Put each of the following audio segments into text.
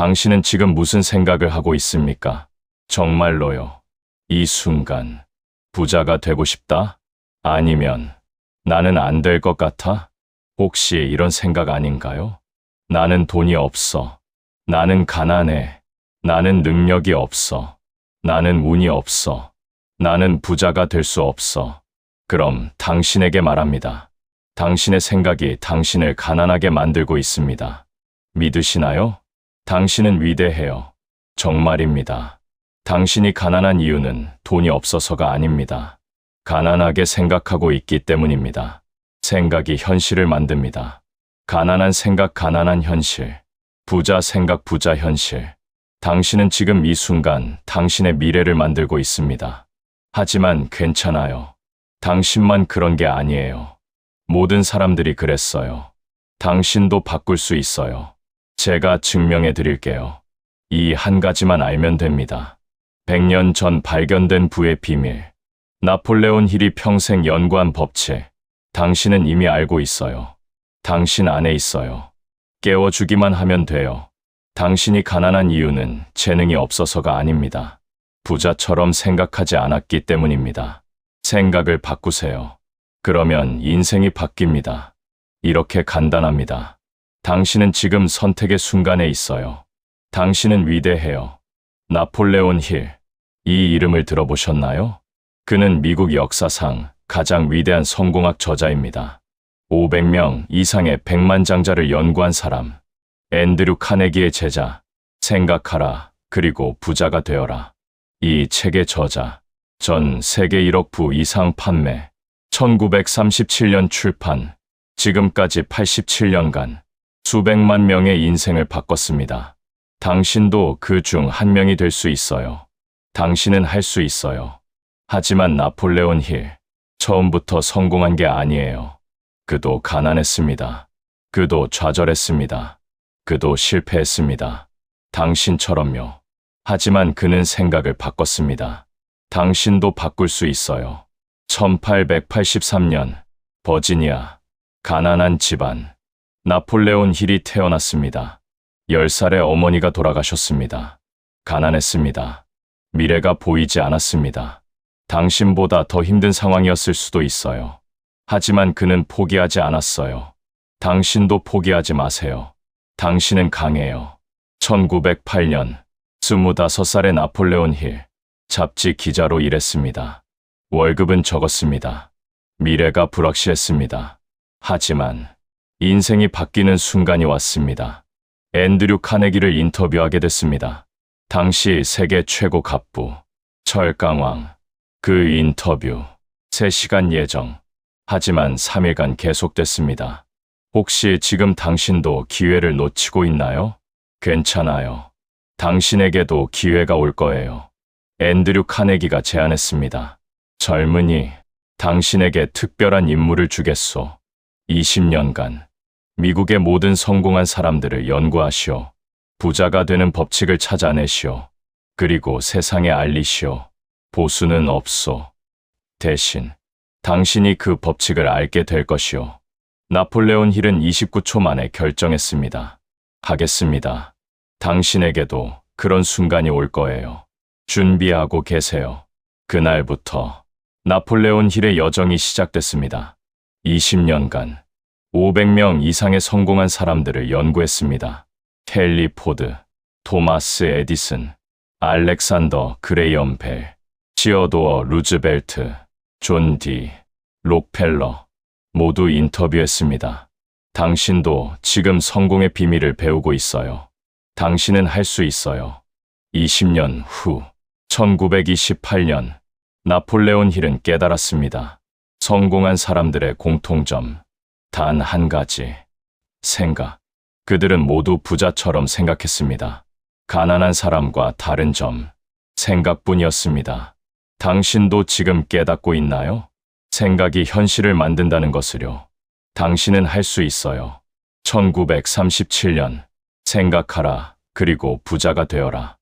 당신은 지금 무슨 생각을 하고 있습니까? 정말로요. 이 순간, 부자가 되고 싶다? 아니면, 나는 안 될 것 같아? 혹시 이런 생각 아닌가요? 나는 돈이 없어. 나는 가난해. 나는 능력이 없어. 나는 운이 없어. 나는 부자가 될 수 없어. 그럼 당신에게 말합니다. 당신의 생각이 당신을 가난하게 만들고 있습니다. 믿으시나요? 당신은 위대해요. 정말입니다. 당신이 가난한 이유는 돈이 없어서가 아닙니다. 가난하게 생각하고 있기 때문입니다. 생각이 현실을 만듭니다. 가난한 생각, 가난한 현실. 부자 생각, 부자 현실. 당신은 지금 이 순간 당신의 미래를 만들고 있습니다. 하지만 괜찮아요. 당신만 그런 게 아니에요. 모든 사람들이 그랬어요. 당신도 바꿀 수 있어요. 제가 증명해 드릴게요. 이 한 가지만 알면 됩니다. 100년 전 발견된 부의 비밀. 나폴레온 힐이 평생 연구한 법칙. 당신은 이미 알고 있어요. 당신 안에 있어요. 깨워주기만 하면 돼요. 당신이 가난한 이유는 재능이 없어서가 아닙니다. 부자처럼 생각하지 않았기 때문입니다. 생각을 바꾸세요. 그러면 인생이 바뀝니다. 이렇게 간단합니다. 당신은 지금 선택의 순간에 있어요. 당신은 위대해요. 나폴레온 힐. 이 이름을 들어보셨나요? 그는 미국 역사상 가장 위대한 성공학 저자입니다. 500명 이상의 백만장자를 연구한 사람. 앤드류 카네기의 제자. 생각하라. 그리고 부자가 되어라. 이 책의 저자. 전 세계 1억 부 이상 판매. 1937년 출판. 지금까지 87년간 수백만 명의 인생을 바꿨습니다. 당신도 그 중 한 명이 될 수 있어요. 당신은 할 수 있어요. 하지만 나폴레온 힐, 처음부터 성공한 게 아니에요. 그도 가난했습니다. 그도 좌절했습니다. 그도 실패했습니다. 당신처럼요. 하지만 그는 생각을 바꿨습니다. 당신도 바꿀 수 있어요. 1883년, 버지니아, 가난한 집안, 나폴레온 힐이 태어났습니다. 10살의 어머니가 돌아가셨습니다. 가난했습니다. 미래가 보이지 않았습니다. 당신보다 더 힘든 상황이었을 수도 있어요. 하지만 그는 포기하지 않았어요. 당신도 포기하지 마세요. 당신은 강해요. 1908년, 25살의 나폴레온 힐, 잡지 기자로 일했습니다. 월급은 적었습니다. 미래가 불확실했습니다. 하지만 인생이 바뀌는 순간이 왔습니다. 앤드류 카네기를 인터뷰하게 됐습니다. 당시 세계 최고 갑부, 철강왕. 그 인터뷰, 3시간 예정. 하지만 3일간 계속됐습니다. 혹시 지금 당신도 기회를 놓치고 있나요? 괜찮아요. 당신에게도 기회가 올 거예요. 앤드류 카네기가 제안했습니다. 젊은이, 당신에게 특별한 임무를 주겠소. 20년간 미국의 모든 성공한 사람들을 연구하시오. 부자가 되는 법칙을 찾아내시오. 그리고 세상에 알리시오. 보수는 없소. 대신 당신이 그 법칙을 알게 될 것이오. 나폴레온 힐은 29초 만에 결정했습니다. 하겠습니다. 당신에게도 그런 순간이 올 거예요. 준비하고 계세요. 그날부터 나폴레온 힐의 여정이 시작됐습니다. 20년간 500명 이상의 성공한 사람들을 연구했습니다. 헨리 포드, 토마스 에디슨, 알렉산더 그레이엄 벨, 시어도어 루즈벨트, 존 디, 록펠러 모두 인터뷰했습니다. 당신도 지금 성공의 비밀을 배우고 있어요. 당신은 할 수 있어요. 20년 후 1928년 나폴레온 힐은 깨달았습니다. 성공한 사람들의 공통점 단 한 가지 생각. 그들은 모두 부자처럼 생각했습니다. 가난한 사람과 다른 점 생각뿐이었습니다. 당신도 지금 깨닫고 있나요? 생각이 현실을 만든다는 것을요. 당신은 할 수 있어요. 1937년 생각하라 그리고 부자가 되어라.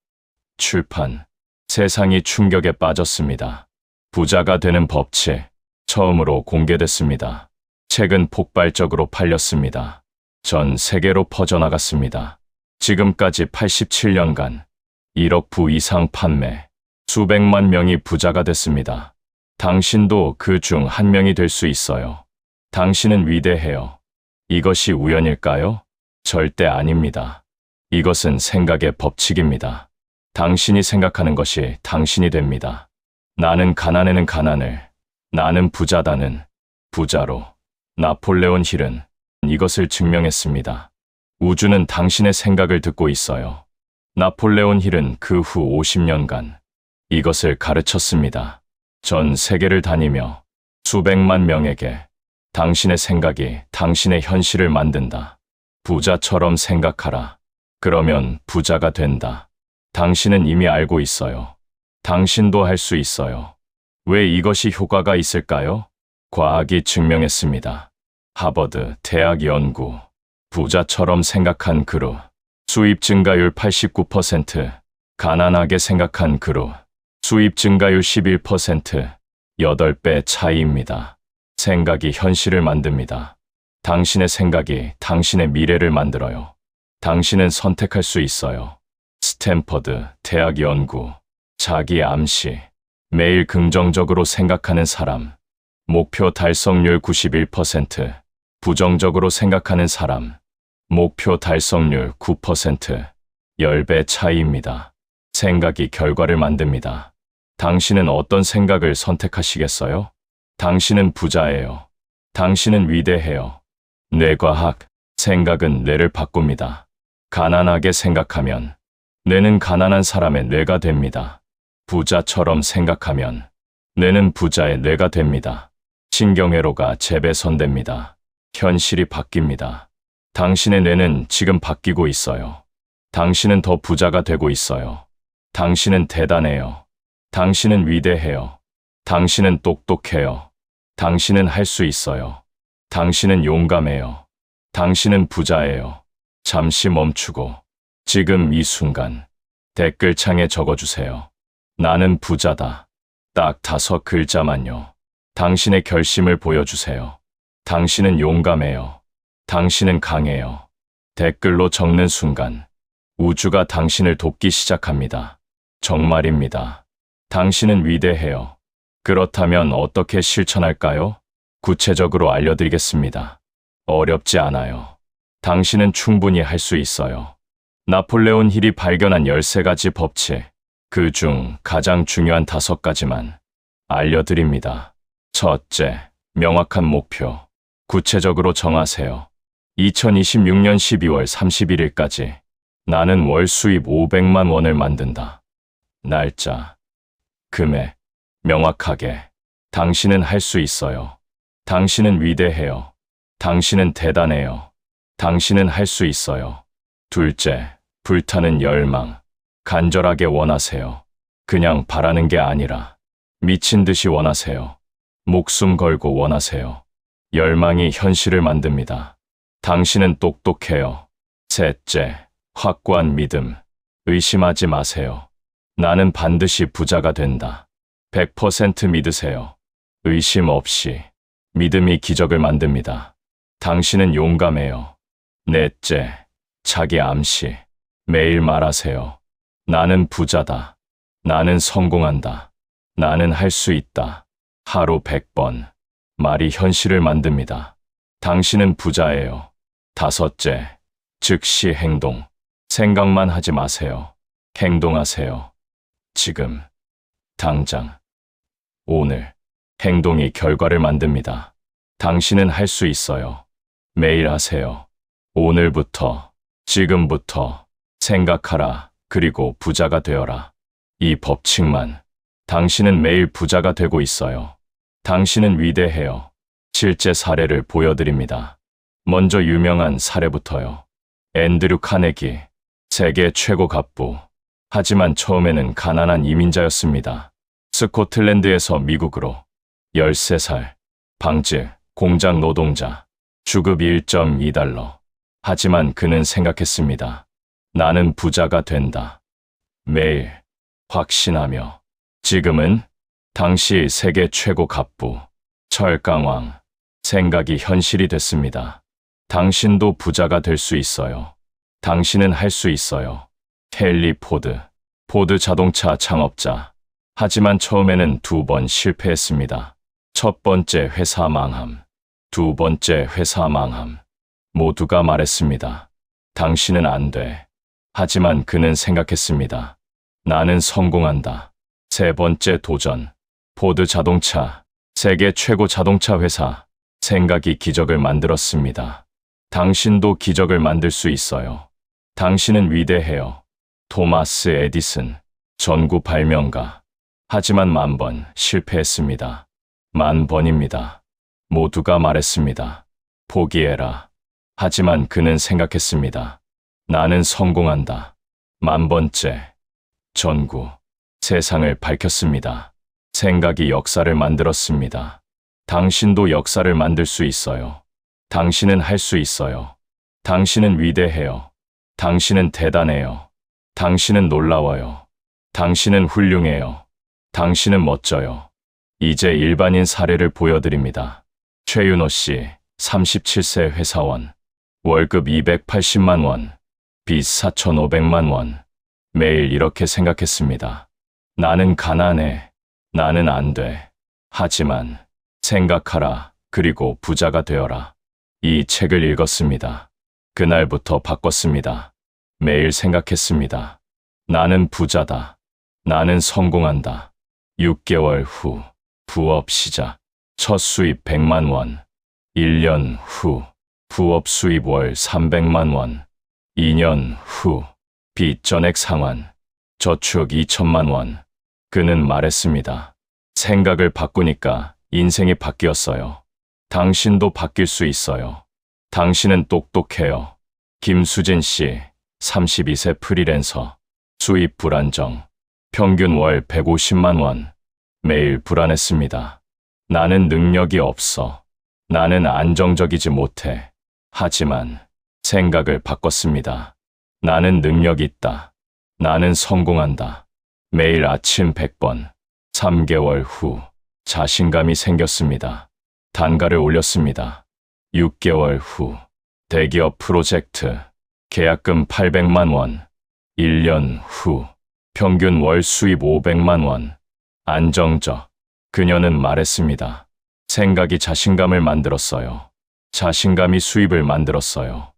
출판 세상이 충격에 빠졌습니다. 부자가 되는 법칙 처음으로 공개됐습니다. 책은 폭발적으로 팔렸습니다. 전 세계로 퍼져나갔습니다. 지금까지 87년간 1억 부 이상 판매, 수백만 명이 부자가 됐습니다. 당신도 그 중 한 명이 될 수 있어요. 당신은 위대해요. 이것이 우연일까요? 절대 아닙니다. 이것은 생각의 법칙입니다. 당신이 생각하는 것이 당신이 됩니다. 나는 가난에는 가난을, 나는 부자다는 부자로. 나폴레온 힐은 이것을 증명했습니다. 우주는 당신의 생각을 듣고 있어요. 나폴레온 힐은 그 후 50년간 이것을 가르쳤습니다. 전 세계를 다니며 수백만 명에게 당신의 생각이 당신의 현실을 만든다. 부자처럼 생각하라. 그러면 부자가 된다. 당신은 이미 알고 있어요. 당신도 할 수 있어요. 왜 이것이 효과가 있을까요? 과학이 증명했습니다. 하버드 대학 연구. 부자처럼 생각한 그룹. 수입 증가율 89%. 가난하게 생각한 그룹. 수입 증가율 11%. 8배 차이입니다. 생각이 현실을 만듭니다. 당신의 생각이 당신의 미래를 만들어요. 당신은 선택할 수 있어요. 스탠퍼드 대학 연구. 자기 암시. 매일 긍정적으로 생각하는 사람. 목표 달성률 91%. 부정적으로 생각하는 사람. 목표 달성률 9%. 10배 차이입니다. 생각이 결과를 만듭니다. 당신은 어떤 생각을 선택하시겠어요? 당신은 부자예요. 당신은 위대해요. 뇌과학, 생각은 뇌를 바꿉니다. 가난하게 생각하면 뇌는 가난한 사람의 뇌가 됩니다. 부자처럼 생각하면 뇌는 부자의 뇌가 됩니다. 신경회로가 재배선됩니다. 현실이 바뀝니다. 당신의 뇌는 지금 바뀌고 있어요. 당신은 더 부자가 되고 있어요. 당신은 대단해요. 당신은 위대해요. 당신은 똑똑해요. 당신은 할 수 있어요. 당신은 용감해요. 당신은 부자예요. 잠시 멈추고 지금 이 순간 댓글창에 적어주세요. 나는 부자다. 딱 다섯 글자만요. 당신의 결심을 보여주세요. 당신은 용감해요. 당신은 강해요. 댓글로 적는 순간 우주가 당신을 돕기 시작합니다. 정말입니다. 당신은 위대해요. 그렇다면 어떻게 실천할까요? 구체적으로 알려드리겠습니다. 어렵지 않아요. 당신은 충분히 할 수 있어요. 나폴레온 힐이 발견한 13가지 법칙, 그 중 가장 중요한 다섯 가지만 알려드립니다. 첫째, 명확한 목표. 구체적으로 정하세요. 2026년 12월 31일까지 나는 월 수입 500만 원을 만든다. 날짜, 금액, 명확하게. 당신은 할 수 있어요. 당신은 위대해요. 당신은 대단해요. 당신은 할 수 있어요. 둘째, 불타는 열망. 간절하게 원하세요. 그냥 바라는 게 아니라 미친 듯이 원하세요. 목숨 걸고 원하세요. 열망이 현실을 만듭니다. 당신은 똑똑해요. 셋째, 확고한 믿음. 의심하지 마세요. 나는 반드시 부자가 된다. 100% 믿으세요. 의심 없이. 믿음이 기적을 만듭니다. 당신은 용감해요. 넷째, 자기 암시. 매일 말하세요. 나는 부자다. 나는 성공한다. 나는 할 수 있다. 하루 100번. 말이 현실을 만듭니다. 당신은 부자예요. 다섯째, 즉시 행동. 생각만 하지 마세요. 행동하세요. 지금, 당장, 오늘. 행동이 결과를 만듭니다. 당신은 할 수 있어요. 매일 하세요. 오늘부터, 지금부터 생각하라. 그리고 부자가 되어라. 이 법칙만. 당신은 매일 부자가 되고 있어요. 당신은 위대해요. 실제 사례를 보여드립니다. 먼저 유명한 사례부터요. 앤드류 카네기, 세계 최고 갑부. 하지만 처음에는 가난한 이민자였습니다. 스코틀랜드에서 미국으로 13살, 방직, 공장 노동자, 주급 1.2달러. 하지만 그는 생각했습니다. 나는 부자가 된다. 매일 확신하며 지금은 당시 세계 최고 갑부 철강왕 생각이 현실이 됐습니다. 당신도 부자가 될 수 있어요. 당신은 할 수 있어요. 헨리 포드. 포드 자동차 창업자. 하지만 처음에는 두 번 실패했습니다. 첫 번째 회사 망함. 두 번째 회사 망함. 모두가 말했습니다. 당신은 안 돼. 하지만 그는 생각했습니다. 나는 성공한다. 세 번째 도전. 포드 자동차. 세계 최고 자동차 회사. 생각이 기적을 만들었습니다. 당신도 기적을 만들 수 있어요. 당신은 위대해요. 토마스 에디슨. 전구 발명가. 하지만 만 번 실패했습니다. 만 번입니다. 모두가 말했습니다. 포기해라. 하지만 그는 생각했습니다. 나는 성공한다. 만 번째. 전구. 세상을 밝혔습니다. 생각이 역사를 만들었습니다. 당신도 역사를 만들 수 있어요. 당신은 할 수 있어요. 당신은 위대해요. 당신은 대단해요. 당신은 놀라워요. 당신은 훌륭해요. 당신은 멋져요. 이제 일반인 사례를 보여드립니다. 최윤호 씨, 37세 회사원. 월급 280만 원. 빚 4,500만 원. 매일 이렇게 생각했습니다. 나는 가난해. 나는 안 돼. 하지만 생각하라. 그리고 부자가 되어라. 이 책을 읽었습니다. 그날부터 바꿨습니다. 매일 생각했습니다. 나는 부자다. 나는 성공한다. 6개월 후 부업 시작. 첫 수입 100만 원. 1년 후 부업 수입 월 300만 원. 2년 후 빚 전액 상환. 저축 2천만 원. 그는 말했습니다. 생각을 바꾸니까 인생이 바뀌었어요. 당신도 바뀔 수 있어요. 당신은 똑똑해요. 김수진 씨, 32세 프리랜서. 수입 불안정. 평균 월 150만 원. 매일 불안했습니다. 나는 능력이 없어. 나는 안정적이지 못해. 하지만 생각을 바꿨습니다. 나는 능력 있다. 나는 성공한다. 매일 아침 100번. 3개월 후 자신감이 생겼습니다. 단가를 올렸습니다. 6개월 후 대기업 프로젝트 계약금 800만 원. 1년 후 평균 월 수입 500만 원. 안정적. 그녀는 말했습니다. 생각이 자신감을 만들었어요. 자신감이 수입을 만들었어요.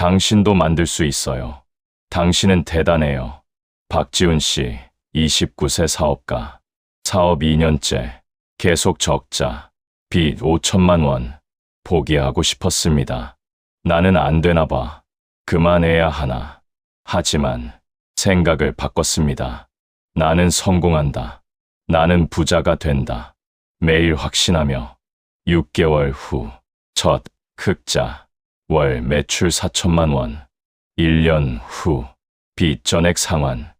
당신도 만들 수 있어요. 당신은 대단해요. 박지훈 씨, 29세 사업가. 사업 2년째. 계속 적자. 빚 5천만 원. 포기하고 싶었습니다. 나는 안 되나 봐. 그만해야 하나. 하지만 생각을 바꿨습니다. 나는 성공한다. 나는 부자가 된다. 매일 확신하며 6개월 후 첫 흑자 월 매출 4천만 원 1년 후 빚 전액 상환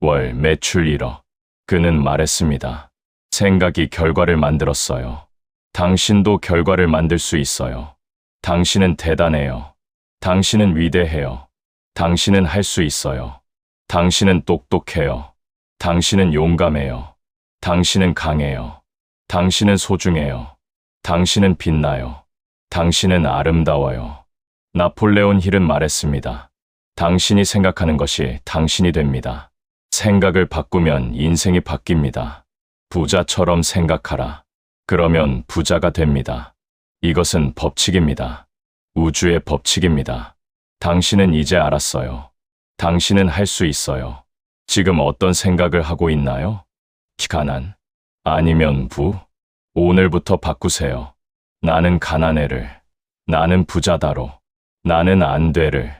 월 매출 1억 그는 말했습니다. 생각이 결과를 만들었어요. 당신도 결과를 만들 수 있어요. 당신은 대단해요. 당신은 위대해요. 당신은 할 수 있어요. 당신은 똑똑해요. 당신은 용감해요. 당신은 강해요. 당신은 소중해요. 당신은 빛나요. 당신은 아름다워요. 나폴레온 힐은 말했습니다. 당신이 생각하는 것이 당신이 됩니다. 생각을 바꾸면 인생이 바뀝니다. 부자처럼 생각하라. 그러면 부자가 됩니다. 이것은 법칙입니다. 우주의 법칙입니다. 당신은 이제 알았어요. 당신은 할 수 있어요. 지금 어떤 생각을 하고 있나요? 가난? 아니면 부? 오늘부터 바꾸세요. 나는 가난해를. 나는 부자다로. 나는 안 돼를.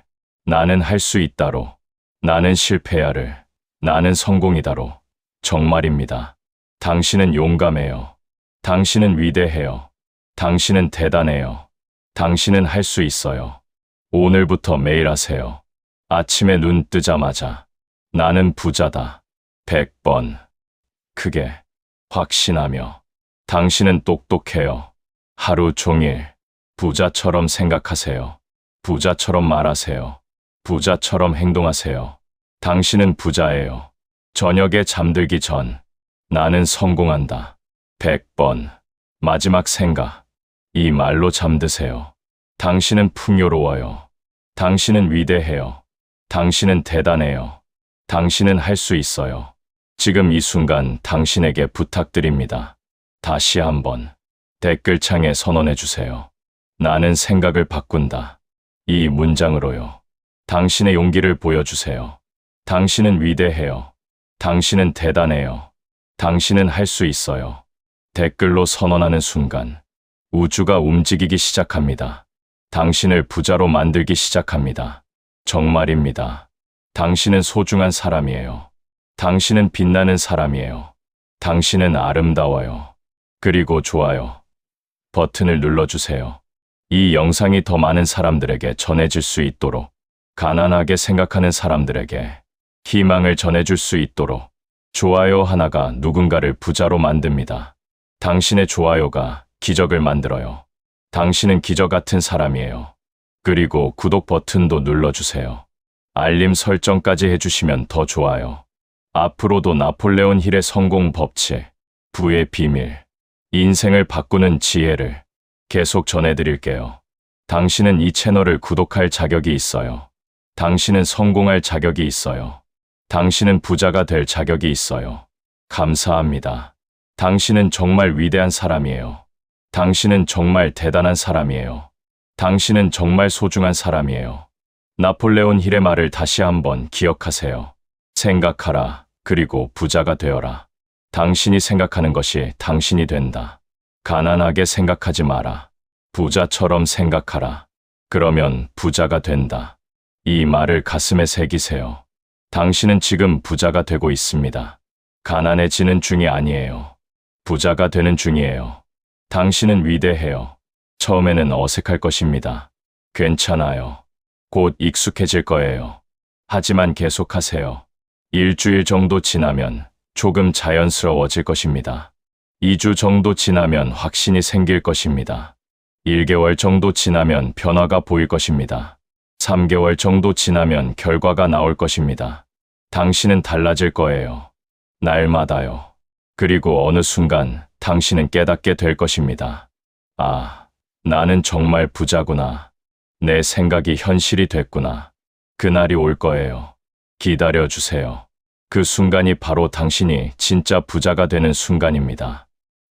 나는 할 수 있다로. 나는 실패야를. 나는 성공이다로. 정말입니다. 당신은 용감해요. 당신은 위대해요. 당신은 대단해요. 당신은 할 수 있어요. 오늘부터 매일 하세요. 아침에 눈 뜨자마자 나는 부자다. 100번. 크게 확신하며 당신은 똑똑해요. 하루 종일 부자처럼 생각하세요. 부자처럼 말하세요. 부자처럼 행동하세요. 당신은 부자예요. 저녁에 잠들기 전 나는 성공한다. 100번. 마지막 생각. 이 말로 잠드세요. 당신은 풍요로워요. 당신은 위대해요. 당신은 대단해요. 당신은 할 수 있어요. 지금 이 순간 당신에게 부탁드립니다. 다시 한번 댓글창에 선언해 주세요. 나는 생각을 바꾼다. 이 문장으로요. 당신의 용기를 보여주세요. 당신은 위대해요. 당신은 대단해요. 당신은 할 수 있어요. 댓글로 선언하는 순간 우주가 움직이기 시작합니다. 당신을 부자로 만들기 시작합니다. 정말입니다. 당신은 소중한 사람이에요. 당신은 빛나는 사람이에요. 당신은 아름다워요. 그리고 좋아요. 버튼을 눌러주세요. 이 영상이 더 많은 사람들에게 전해질 수 있도록, 가난하게 생각하는 사람들에게 희망을 전해줄 수 있도록, 좋아요 하나가 누군가를 부자로 만듭니다. 당신의 좋아요가 기적을 만들어요. 당신은 기적 같은 사람이에요. 그리고 구독 버튼도 눌러주세요. 알림 설정까지 해주시면 더 좋아요. 앞으로도 나폴레온 힐의 성공 법칙, 부의 비밀, 인생을 바꾸는 지혜를 계속 전해드릴게요. 당신은 이 채널을 구독할 자격이 있어요. 당신은 성공할 자격이 있어요. 당신은 부자가 될 자격이 있어요. 감사합니다. 당신은 정말 위대한 사람이에요. 당신은 정말 대단한 사람이에요. 당신은 정말 소중한 사람이에요. 나폴레온 힐의 말을 다시 한번 기억하세요. 생각하라. 그리고 부자가 되어라. 당신이 생각하는 것이 당신이 된다. 가난하게 생각하지 마라. 부자처럼 생각하라. 그러면 부자가 된다. 이 말을 가슴에 새기세요. 당신은 지금 부자가 되고 있습니다. 가난해지는 중이 아니에요. 부자가 되는 중이에요. 당신은 위대해요. 처음에는 어색할 것입니다. 괜찮아요. 곧 익숙해질 거예요. 하지만 계속하세요. 일주일 정도 지나면 조금 자연스러워질 것입니다. 2주 정도 지나면 확신이 생길 것입니다. 1개월 정도 지나면 변화가 보일 것입니다. 3개월 정도 지나면 결과가 나올 것입니다. 당신은 달라질 거예요. 날마다요. 그리고 어느 순간 당신은 깨닫게 될 것입니다. 아, 나는 정말 부자구나. 내 생각이 현실이 됐구나. 그날이 올 거예요. 기다려 주세요. 그 순간이 바로 당신이 진짜 부자가 되는 순간입니다.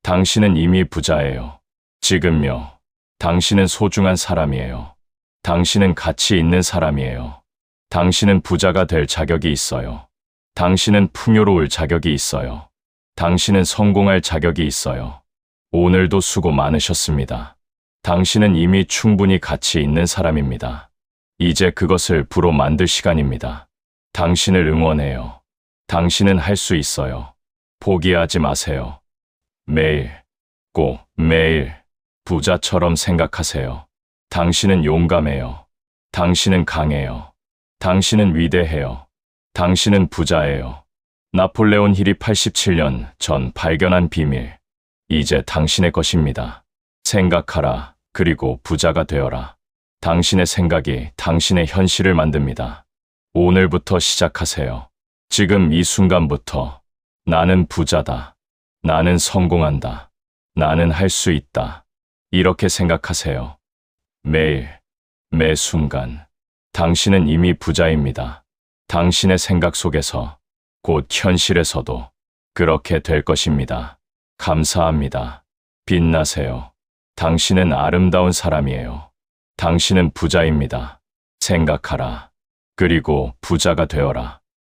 당신은 이미 부자예요. 지금요. 당신은 소중한 사람이에요. 당신은 가치 있는 사람이에요. 당신은 부자가 될 자격이 있어요. 당신은 풍요로울 자격이 있어요. 당신은 성공할 자격이 있어요. 오늘도 수고 많으셨습니다. 당신은 이미 충분히 가치 있는 사람입니다. 이제 그것을 부로 만들 시간입니다. 당신을 응원해요. 당신은 할 수 있어요. 포기하지 마세요. 매일, 꼭 매일 부자처럼 생각하세요. 당신은 용감해요. 당신은 강해요. 당신은 위대해요. 당신은 부자예요. 나폴레온 힐이 87년 전 발견한 비밀. 이제 당신의 것입니다. 생각하라. 그리고 부자가 되어라. 당신의 생각이 당신의 현실을 만듭니다. 오늘부터 시작하세요. 지금 이 순간부터 나는 부자다. 나는 성공한다. 나는 할 수 있다. 이렇게 생각하세요. 매일, 매 순간. 당신은 이미 부자입니다. 당신의 생각 속에서, 곧 현실에서도 그렇게 될 것입니다. 감사합니다. 빛나세요. 당신은 아름다운 사람이에요. 당신은 부자입니다. 생각하라. 그리고 부자가 되어라.